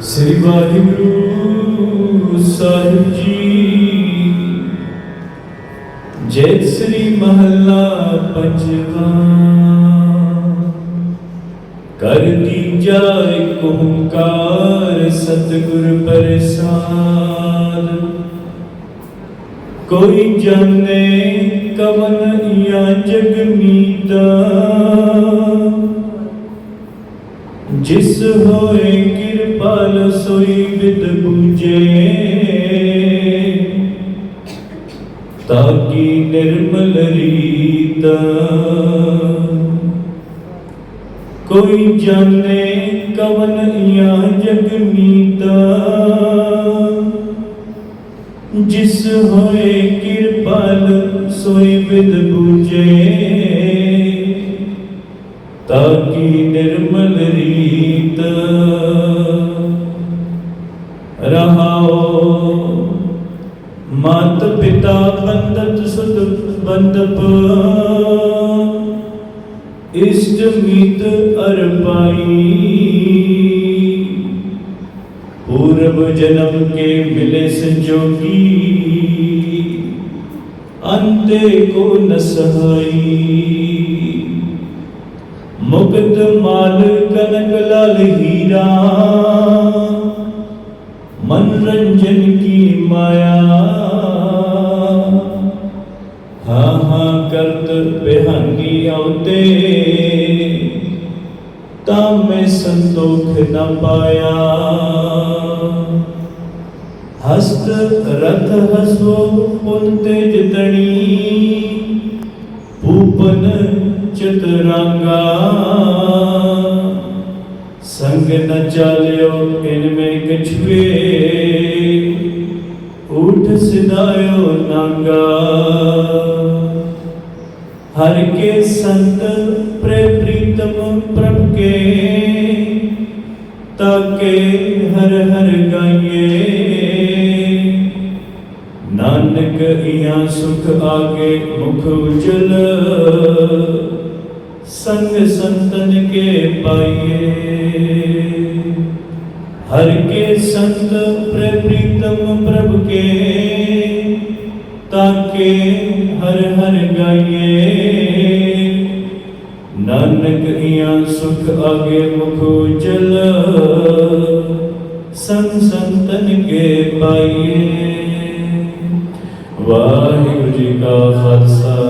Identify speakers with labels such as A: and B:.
A: ਸ੍ਰੀ ਵਾਹਿਗੁਰੂ ਸਾਹਿਬ ਜੀ। ਜੈ ਸ੍ਰੀ ਮਹੱਲਾ ਪੰਜਵਾ। ਕਰਦੀ ਜਾਏ ਓੰਕਾਰ ਸਤਿਗੁਰ ਪ੍ਰਸਾਦ। ਕੋਈ ਜਾਣੇ ਕਵਨ ਯਾ ਜਗ ਮੀਤਾ। ਜਿਸ ਹੋਏ ਕਿਰਪਾਲ ਸੋਈ ਵਿਦ ਤਾਕੀ ਨਿਰਮਲ ਰੀਤ? ਕੋਈ ਜਾਣੇ ਕਵਨ ਯਾ ਜਗ ਮੀਤਾ? ਜਿਸ ਹੋਏ ਕਿਰਪਾਲ ਸੋਈ ਵਿਦ ਬੂਝੇ ਤਾਕੀ ਮਾਤ ਪਿਤਾ ਬੰਦਤ ਸੁਤ ਬੰਦਪ ਇਸ਼ਟ ਮੀਤ ਅਰਪਾਈ ਪੂਰਬ ਜਨਮ ਕੇ ਮਿਲੇ ਸੰਜੋਗੀ। ਅੰਤੇ ਕੋ ਨ ਸਹਾਈ। ਮੁਕਤ ਮਾਲ ਕਨਕ ਲਾਲ ਹੀਰਾ। मनोरंजन की माया। हा हा करत बेहंगी आते ता मैं संतोख न पाया। हस्त रथ हसो उनते जितनी भूपन चितरंगा। ਸੰਗ ਨ ਚਾਲਿਓ ਇਨ ਮੈਂ ਕਛੁਏ। ਉਠ ਸਿਧਾਇਓ ਨਾਂਗਾ। ਹਰ ਕੇ ਸੰਤ ਪ੍ਰੇ ਪ੍ਰੀਤਮ ਪ੍ਰਭ ਕੇ। ਤਾਕੇ ਹਰ ਹਰ ਗਾਈਏ। ਨਾਨਕ ਇਆਂ ਸੁਖ ਆਗੇ, ਮੁਖ ਉਜਲ। ਸੰਗ ਸੰਤਨ ਕੇ ਪਾਈਏ। ਹਰ ਕੇ ਸੰਤ ਪ੍ਰੇ ਪ੍ਰਭ ਕੇ ਤਾਕੇ ਹਰ ਹਰ ਗਾਈਏ। ਨਾਨਕ ਇਆਂ ਸੁਖ ਆਗੇ ਮੁਖ ਉਜਲ, ਸੰਗ ਸੰਤਨ ਕੇ ਪਾਈਏ। ਵਾਹਿਗੁਰੂ ਜੀ ਕਾ ਖਾਲਸਾ